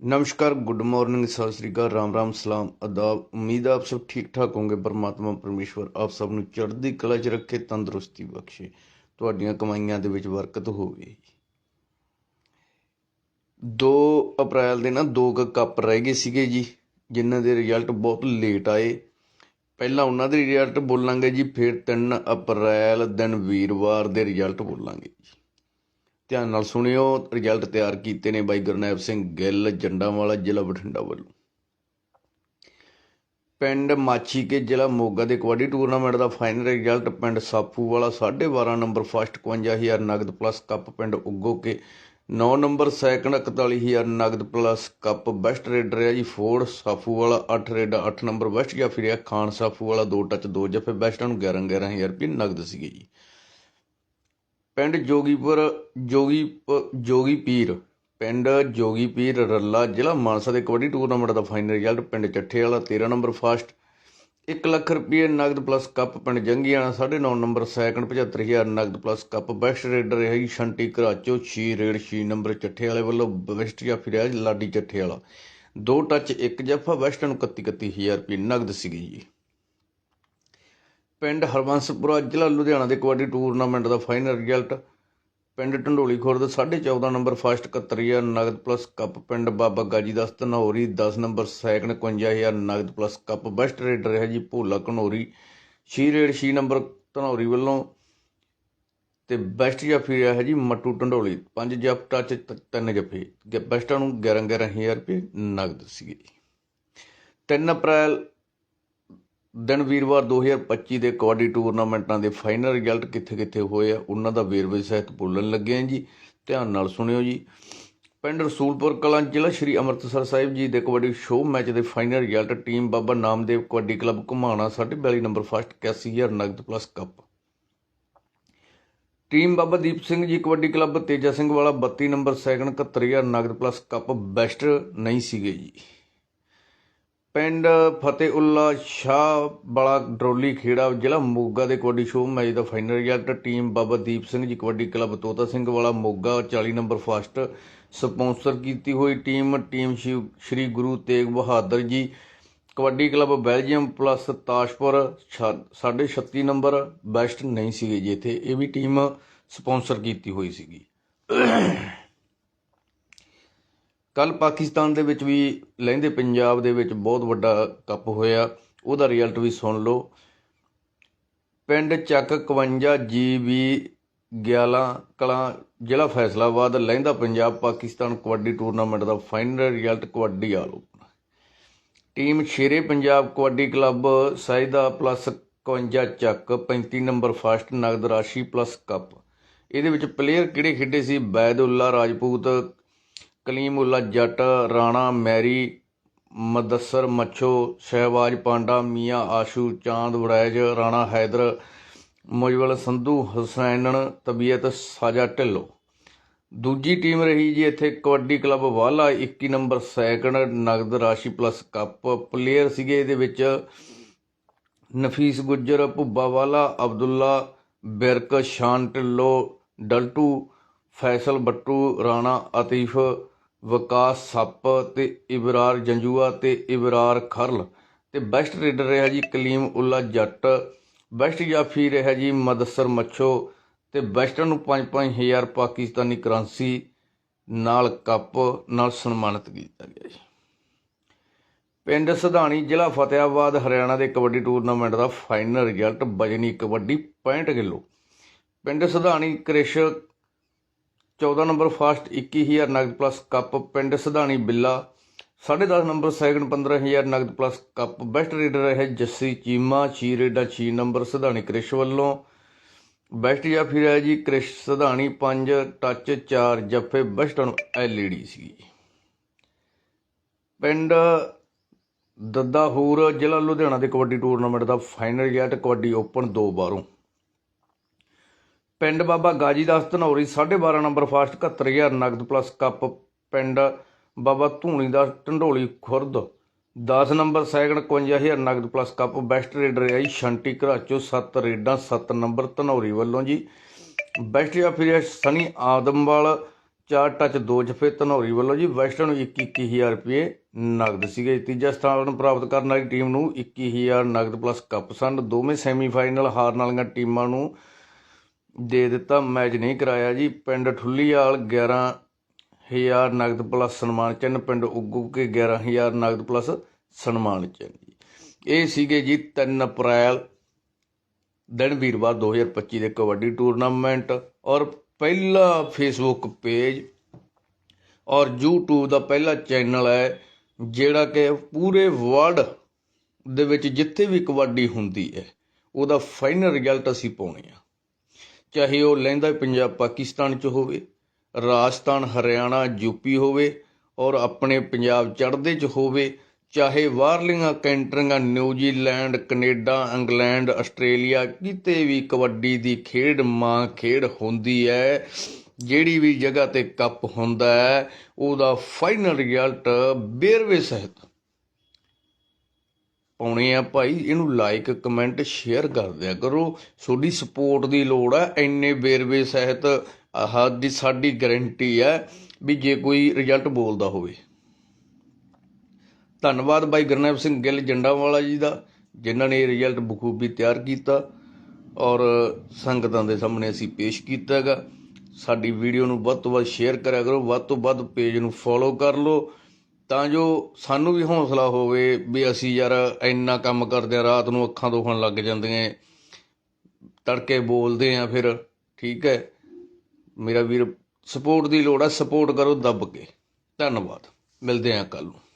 ਨਮਸਕਾਰ, good morning, Sat Sri ਅਕਾਲ, ਰਾਮ ਰਾਮ, ਸਲਾਮ, ਅਦਾਬ। ਉਮੀਦ ਆਪ ਸਭ ਠੀਕ ਠਾਕ ਹੋਗੇ ਪਰਮਾਤਮਾ, ਪਰਮੇਸ਼ਵਰ ਆਪ ਸਭ ਨੂੰ ਚੜ੍ਹਦੀ ਕਲਾ 'ਚ ਰੱਖੇ, ਤੰਦਰੁਸਤੀ ਬਖਸ਼ੇ। ਤੁਹਾਡੀਆਂ ਕਮਾਈਆਂ ਦੇ ਵਿੱਚ ਬਰਕਤ ਹੋਵੇ। 2 ਅਪ੍ਰੈਲ ਦੇ ਨਾ ਦੋ ਕੱਪ ਰਹਿ ਗਏ ਸੀਗੇ ਜੀ, ਜਿਨ੍ਹਾਂ ਦੇ ਰਿਜ਼ਲਟ ਬਹੁਤ ਲੇਟ ਆਏ। ਪਹਿਲਾਂ ਉਹਨਾਂ ਦੇ ਰਿਜ਼ਲਟ ਬੋਲਾਂਗੇ ਜੀ, ਫਿਰ 3 ਅਪ੍ਰੈਲ, ਦਿਨ ਵੀਰਵਾਰ ਦੇ ਰਿਜ਼ਲਟ ਬੋਲਾਂਗੇ ਜੀ। ਧਿਆਨ ਨਾਲ ਸੁਣਿਓ ਰਿਜ਼ਲਟ ਤਿਆਰ ਕੀਤੇ ਨੇ ਬਾਈ ਗੁਰਨੈਬ ਸਿੰਘ ਗਿੱਲ, ਜੰਡਾਂਵਾਲਾ ਜ਼ਿਲ੍ਹਾ ਬਠਿੰਡਾ ਵੱਲੋਂ। ਪਿੰਡ ਮਾਛੀ ਕੇ ਜ਼ਿਲ੍ਹਾ ਮੋਗਾ ਦੇ ਕਬੱਡੀ ਟੂਰਨਾਮੈਂਟ ਦਾ ਫਾਈਨਲ ਰਿਜ਼ਲਟ ਪਿੰਡ ਸਾਫੂ ਵਾਲਾ 12.5 ਨੰਬਰ ਫਸਟ 51000 ਨਗਦ ਪਲੱਸ ਕੱਪ ਪਿੰਡ ਉੱਗੋ ਕੇ 9 ਨੰਬਰ ਸੈਕੰਡ 41000 ਨਗਦ ਪਲੱਸ ਕੱਪ ਬੈਸਟ ਰੇਡਰ ਹੈ ਜੀ ਫੋਰਡ ਸਾਫੂ ਵਾਲਾ 8 ਰੇਡ 8 ਨੰਬਰ ਵੈਸਟ ਜਾਂ ਫਿਰਿਆ ਖਾਨ ਸਾਫੂ ਵਾਲਾ 2 ਟੱਚ 2 ਜੱਫੇ ਬੈਸਟਾਂ ਨੂੰ 11 11000 ਰੁਪਏ ਨਗਦ ਸੀਗੇ ਜੀ। ਪਿੰਡ ਜੋਗੀਪੁਰ ਜੋਗੀ ਜੋਗੀ ਪੀਰ ਪਿੰਡ ਜੋਗੀ ਪੀਰ ਰੱਲਾ ਜ਼ਿਲ੍ਹਾ ਮਾਨਸਾ ਦੇ ਕਬੱਡੀ ਟੂਰਨਾਮੈਂਟ ਦਾ ਫਾਈਨਲ ਰਿਜ਼ਲਟ ਪਿੰਡ ਚੱਠੇ ਵਾਲਾ 13 ਨੰਬਰ ਫਾਸਟ 1 ਲੱਖ ਰੁਪਏ ਨਗਦ ਪਲੱਸ ਕੱਪ ਪਿੰਡ ਜੰਗੀਆਣਾ 9.5 ਨੰਬਰ ਸੈਕੰਡ 75000 ਨਗਦ ਪਲੱਸ ਕੱਪ, ਬੈਸਟ ਰੇਡਰ ਹੈ ਜੀ ਸ਼ੰਟੀ ਘਰਾਚੋ 6 ਰੇਡ 6 ਨੰਬਰ ਚੱਠੇ ਵਾਲੇ ਵੱਲੋਂ ਬੈਸਟ ਜਾਂ ਫਿਰਿਆ ਲਾਡੀ ਚੱਠੇ ਵਾਲਾ। ਦੋ ਟੱਚ, ਇੱਕ ਜੱਫਾ ਬੈਸਟ ਨੂੰ 31 31000 ਰੁਪਏ ਨਗਦ ਸੀਗੀ ਜੀ। ਪਿੰਡ ਹਰਬੰਸਪੁਰਾ, ਜ਼ਿਲ੍ਹਾ ਲੁਧਿਆਣਾ ਦੇ ਕਬੱਡੀ ਟੂਰਨਾਮੈਂਟ ਦਾ ਫਾਈਨਲ ਰਿਜ਼ਲਟ। ਪਿੰਡ ਢੰਡੋਲੀ ਖੁਰਦ 14.5 ਨੰਬਰ ਫਸਟ 71000 ਨਗਦ ਪਲੱਸ ਕੱਪ ਪਿੰਡ ਬਾਬਾ ਗਾਜੀ ਦਸ ਧਨੌਰੀ 10 ਨੰਬਰ ਸੈਕੰਡ 51000 ਨਗਦ ਪਲੱਸ ਕੱਪ ਬੈਸਟ ਰੇਡਰ ਹੈ ਜੀ ਭੋਲਾ ਘਨੌਰੀ 6 ਰੇਡ 6 ਨੰਬਰ ਧਨੌਰੀ ਵੱਲੋਂ ਤੇ ਬੈਸਟ ਜਾਫੀ ਰਿਹਾ ਹੈ ਜੀ ਮੱਟੂ ਢੰਡੋਲੀ। 5 ਜੱਫ ਟੱਚ 3 ਜਫੇ। ਬੈਸਟਾਂ ਨੂੰ 11 11000 ਰੁਪਏ ਨਗਦ ਸੀਗੇ 3 ਅਪ੍ਰੈਲ ਦਿਨ ਵੀਰਵਾਰ 2025 ਦੇ ਕਬੱਡੀ ਟੂਰਨਾਮੈਂਟਾਂ ਦੇ ਫਾਈਨਲ ਰਿਜ਼ਲਟ ਕਿੱਥੇ ਕਿੱਥੇ ਹੋਏ ਆ, ਉਹਨਾਂ ਦਾ ਵੇਰਵੇ ਸਹਿਤ ਬੋਲਣ ਲੱਗੇ ਆ ਜੀ। ਧਿਆਨ ਨਾਲ ਸੁਣਿਓ ਜੀ। ਪਿੰਡ ਰਸੂਲਪੁਰ ਕਲਾਂ ਜ਼ਿਲ੍ਹਾ ਸ਼੍ਰੀ ਅੰਮ੍ਰਿਤਸਰ ਸਾਹਿਬ ਜੀ ਦੇ ਕਬੱਡੀ ਸ਼ੋਅ ਮੈਚ ਦੇ final result team Baba Namdev kabaddi club Ghumana 42 number first 81000 ਨਗਦ plus cup. Team Baba Deep Singh ji kabaddi club, Teja Singh ਵਾਲਾ 32 ਨੰਬਰ, ਸੈਕੰਡ 71000 ਨਗਦ ਪਲੱਸ ਕੱਪ ਬੈਸਟ ਨਹੀਂ ਸੀਗੇ ਜੀ। ਪਿੰਡ ਫਤਿਹਉੱਲਾ ਸ਼ਾਹ ਵਾਲਾ ਡਰੋਲੀ ਖੇੜਾ, ਜ਼ਿਲ੍ਹਾ ਮੋਗਾ ਦੇ ਕਬੱਡੀ ਸ਼ੋਅ ਮੈਚ ਦਾ final result team Baba Deep Singh ji kabaddi club Tota Singh ਵਾਲਾ ਮੋਗਾ 40 ਨੰਬਰ ਫਸਟ ਸਪਾਂਸਰ ਕੀਤੀ ਹੋਈ team team Shiv- Shri Guru Tegh Bahadur ji. Kabaddi club Belgium plus Tashpur 36 number best ਨਹੀਂ ਸੀਗੇ ਜਿੱਥੇ ਇਹ ਵੀ ਟੀਮ ਸਪਾਂਸਰ ਕੀਤੀ ਹੋਈ ਸੀਗੀ। ਕੱਲ ਪਾਕਿਸਤਾਨ ਦੇ ਵਿੱਚ ਵੀ ਲਹਿੰਦੇ ਪੰਜਾਬ ਦੇ ਵਿੱਚ ਬਹੁਤ ਵੱਡਾ ਕੱਪ ਹੋਇਆ। ਉਹਦਾ ਰਿਜ਼ਲਟ ਵੀ ਸੁਣ ਲਓ। ਪਿੰਡ ਚੱਕ 51 ਜੀਬੀ 11 ਕਲਾਂ ਜ਼ਿਲ੍ਹਾ ਫੈਸਲਾਬਾਦ ਲਹਿੰਦਾ ਪੰਜਾਬ ਪਾਕਿਸਤਾਨ ਕਬੱਡੀ ਟੂਰਨਾਮੈਂਟ ਦਾ final result kabaddi ਆਲੋ team Shere Punjab kabaddi club Saida plus 51 Chak 35 number first ਨਗਦ ਰਾਸ਼ੀ ਪਲੱਸ ਕੱਪ। ਇਹਦੇ ਵਿੱਚ ਪਲੇਅਰ ਕਿਹੜੇ ਖੇਡੇ ਸੀ? ਬੈਦੁੱਲਾ, ਰਾਜਪੂਤ ਕਲੀਮੁੱਲਾ ਜੱਟ, ਰਾਣਾ ਮੈਰੀ, ਮਦਸਰ ਮੱਛੋ, ਸ਼ਹਿਬਾਜ਼ ਪਾਂਡਾ, ਮੀਆਂ ਆਸ਼ੂ, ਚਾਂਦ ਵੜੈਜ, ਰਾਣਾ ਹੈਦਰ, ਮੁਜਵਲ ਸੰਧੂ, ਹੁਸੈਨਣ, ਤਬੀਅਤ ਸਾਜਾ ਢਿੱਲੋਂ। ਦੂਜੀ ਟੀਮ ਰਹੀ ਜੀ ਇੱਥੇ ਕਬੱਡੀ ਕਲੱਬ ਵਾਲਾ 21 ਨੰਬਰ ਸੈਕੰਡ, ਨਗਦ ਰਾਸ਼ੀ ਪਲੱਸ ਕੱਪ ਪਲੇਅਰ ਸੀਗੇ ਇਹਦੇ ਵਿੱਚ। ਨਫੀਸ ਗੁੱਜਰ, ਭੁੱਬਾ ਵਾਲਾ, ਅਬਦੁੱਲਾ, ਬਿਰਕ, ਸ਼ਾਨ ਢਿੱਲੋ, ਡਲਟੂ, ਫੈਸਲ ਬੱਟੂ, ਰਾਣਾ ਅਤੀਫ ਵਿਕਾਸ ਸੱਪ ਤੇ ਇਬਰਾਰ ਜੰਜੂਆ ਤੇ ਇਬਰਾਰ ਖਰਲ। ਤੇ ਬੈਸਟ ਰੇਡਰ ਰਿਹਾ ਜੀ ਕਲੀਮ ਉੱਲਾ ਜੱਟ। ਬੈਸਟ ਜਾਫੀ ਰਿਹਾ ਜੀ ਮਦਸਰ ਮੱਛੋ। ਤੇ ਬੈਸਟਰ ਨੂੰ 5-5000 ਪਾਕਿਸਤਾਨੀ ਕਰੰਸੀ ਨਾਲ ਕੱਪ, ਨਾਲ ਸਨਮਾਨਿਤ ਕੀਤਾ ਗਿਆ ਜੀ। ਪਿੰਡ ਸਧਾਣੀ ਜ਼ਿਲ੍ਹਾ ਫਤਿਆਬਾਦ ਹਰਿਆਣਾ ਦੇ ਕਬੱਡੀ ਟੂਰਨਾਮੈਂਟ ਦਾ ਫਾਈਨਲ ਰਿਜ਼ਲਟ ਬਜਨੀ ਕਬੱਡੀ 65 ਕਿਲੋ। ਪਿੰਡ ਸਧਾਣੀ ਕ੍ਰਿਸ਼ 14 ਨੰਬਰ ਫਾਸਟ 21000 ਨਗਦ ਪਲੱਸ ਕੱਪ ਪਿੰਡ ਸਧਾਣੀ ਬਿੱਲਾ 10.5 ਨੰਬਰ ਸੈਕੰਡ 15000 ਨਗਦ ਪਲੱਸ ਕੱਪ ਬੈਸਟ ਰੀਡਰ ਹੈ ਜੱਸੀ ਚੀਮਾ 6 ਰੇਡਾ 6 ਨੰਬਰ ਸਧਾਣੀ ਕ੍ਰਿਸ਼ ਵੱਲੋਂ। ਬੈਸਟ ਜਾਫੀ ਹੈ ਜੀ ਕ੍ਰਿਸ਼ ਸਧਾਣੀ 5 ਟੱਚ 4 ਜੱਫੇ, ਬੈਸਟ ਨੂੰ ਐਲਈਡੀ ਸੀ ਪਿੰਡ ਦੱਦਾਹੂਰ ਜ਼ਿਲ੍ਹਾ ਲੁਧਿਆਣਾ ਦੇ ਕਬੱਡੀ ਟੂਰਨਾਮੈਂਟ ਦਾ ਫਾਈਨਲ ਰਿਜ਼ਲਟ ਕਬੱਡੀ ਓਪਨ ਦੋ ਬਾਰੋਂ। ਪਿੰਡ ਬਾਬਾ ਗਾਜੀ ਦਾਸ ਧਨੌਰੀ 12.5 ਨੰਬਰ ਫਾਸਟ 71000 ਨਗਦ ਪਲੱਸ ਕੱਪ ਪਿੰਡ ਬਾਬਾ ਧੂਣੀ ਦਾ ਢੰਡੋਲੀ ਖੁਰਦ। 10 ਨੰਬਰ ਸੈਕੰਡ 51000 ਨਗਦ ਪਲੱਸ ਕੱਪ ਬੈਸਟ ਰੇਡਰ ਹੈ ਸ਼ੰਟੀ ਘਰਾਚੋ 7 ਰੇਡਾਂ 7 ਨੰਬਰ ਧਨੌਰੀ ਵੱਲੋਂ ਜੀ। ਬੈਸਟ ਜਾਂ ਸਨੀ ਆਦਮਵਾਲ ਚਾਰ ਟੱਚ ਦੋ ਜਫੇ ਧਨੌਰੀ ਵੱਲੋਂ ਜੀ ਵੈਸਟਰਨ ਨੂੰ 21-21000 ਰੁਪਏ ਨਗਦ ਸੀਗੇ ਤੀਜਾ ਸਥਾਨ ਪ੍ਰਾਪਤ ਕਰਨ ਵਾਲੀ ਟੀਮ ਨੂੰ 21000 ਨਗਦ ਪਲੱਸ ਕੱਪ ਸਨ। ਦੋਵੇਂ ਸੈਮੀਫਾਈਨਲ ਹਾਰਨ ਵਾਲੀਆਂ ਟੀਮਾਂ ਨੂੰ ਦੇ ਦਿੱਤਾ, ਮੈਚ ਨਹੀਂ ਕਰਾਇਆ ਜੀ। ਪਿੰਡ ਠੁੱਲੀਵਾਲ 11000 ਨਗਦ ਪਲੱਸ ਸਨਮਾਨ ਚਿੰਨ੍ਹ, ਪਿੰਡ ਉੱਗੂ ਕੇ 11000 ਨਗਦ ਪਲੱਸ ਸਨਮਾਨ ਚਿੰਨ੍ਹ ਜੀ। ਇਹ ਸੀਗੇ ਜੀ 3 ਅਪ੍ਰੈਲ ਦਿਨ ਵੀਰਵਾਰ 2025 ਦੇ ਕਬੱਡੀ ਟੂਰਨਾਮੈਂਟ ਔਰ ਪਹਿਲਾ ਫੇਸਬੁੱਕ ਪੇਜ ਔਰ YouTube ਦਾ ਪਹਿਲਾ ਚੈਨਲ ਹੈ, ਜਿਹੜਾ ਕਿ ਪੂਰੇ ਵਰਲਡ ਦੇ ਵਿੱਚ ਜਿੱਥੇ ਵੀ ਕਬੱਡੀ ਹੁੰਦੀ ਹੈ, ਉਹਦਾ ਫਾਈਨਲ ਰਿਜ਼ਲਟ ਅਸੀਂ ਪਾਉਣੇ ਆ। ਚਾਹੇ ਉਹ ਲਹਿੰਦਾ ਪੰਜਾਬ ਪਾਕਿਸਤਾਨ ਚ ਹੋਵੇ, ਰਾਜਸਥਾਨ, ਹਰਿਆਣਾ ਯੂਪੀ ਹੋਵੇ ਔਰ ਆਪਣੇ ਪੰਜਾਬ ਚੜ੍ਹਦੇ ਚ ਹੋਵੇ, ਚਾਹੇ ਬਾਹਰਲੀਆਂ ਕੰਟਰੀਆਂ ਨਿਊਜ਼ੀਲੈਂਡ ਕੈਨੇਡਾ, ਇੰਗਲੈਂਡ, ਆਸਟ੍ਰੇਲੀਆ, ਕਿਤੇ ਵੀ ਕਬੱਡੀ ਦੀ ਖੇਡ, ਮਾਂ ਖੇਡ ਹੁੰਦੀ ਹੈ, ਜਿਹੜੀ ਵੀ ਜਗ੍ਹਾ ਤੇ ਕੱਪ ਹੁੰਦਾ ਹੈ, ਉਹਦਾ ਫਾਈਨਲ ਰਿਜ਼ਲਟ ਬੇਰਵੇ ਸਹਿਤ। ਪਾਉਣੇ ਆ ਭਾਈ, ਇਹਨੂੰ ਲਾਈਕ ਕਮੈਂਟ ਸ਼ੇਅਰ ਕਰ ਦਿਆ ਕਰੋ। ਤੁਹਾਡੀ ਸਪੋਰਟ ਦੀ ਲੋੜ ਹੈ ਇੰਨੇ ਵੇਰਵੇ ਸਹਿਤ ਆਹ ਦੀ ਸਾਡੀ ਗਾਰੰਟੀ ਹੈ ਵੀ ਜੇ ਕੋਈ ਰਿਜ਼ਲਟ ਬੋਲਦਾ ਹੋਵੇ। ਧੰਨਵਾਦ ਬਾਈ ਗੁਰਨੈਬ ਸਿੰਘ ਗਿੱਲ ਜੰਡਾਵਾਲਾ ਜੀ ਦਾ, ਜਿਨ੍ਹਾਂ ਨੇ ਇਹ ਰਿਜ਼ਲਟ ਬਖੂਬੀ ਤਿਆਰ ਕੀਤਾ ਔਰ ਸੰਗਤਾਂ ਦੇ ਸਾਹਮਣੇ ਅਸੀਂ ਪੇਸ਼ ਕੀਤਾ ਹੈਗਾ। ਸਾਡੀ ਵੀਡੀਓ ਨੂੰ ਵੱਧ ਤੋਂ ਵੱਧ ਸ਼ੇਅਰ ਕਰਿਆ ਕਰੋ, ਵੱਧ ਤੋਂ ਵੱਧ ਪੇਜ ਨੂੰ ਫੋਲੋ ਕਰ ਲਓ। ਤਾਂ ਜੋ ਸਾਨੂੰ ਵੀ ਹੌਸਲਾ ਹੋਵੇ ਵੀ ਅਸੀਂ ਯਾਰ ਇੰਨਾ ਕੰਮ ਕਰਦੇ ਆ, ਰਾਤ ਨੂੰ ਅੱਖਾਂ ਦੁਖਣ ਲੱਗ ਜਾਂਦੀਆਂ ਤੜਕੇ ਬੋਲਦੇ ਆ ਫਿਰ, ਠੀਕ ਹੈ। ਮੇਰਾ ਵੀਰ ਸਪੋਰਟ ਦੀ ਲੋੜ ਹੈ ਸਪੋਰਟ ਕਰੋ ਦੱਬ ਕੇ। ਧੰਨਵਾਦ। ਮਿਲਦੇ ਆ ਕੱਲ ਨੂੰ।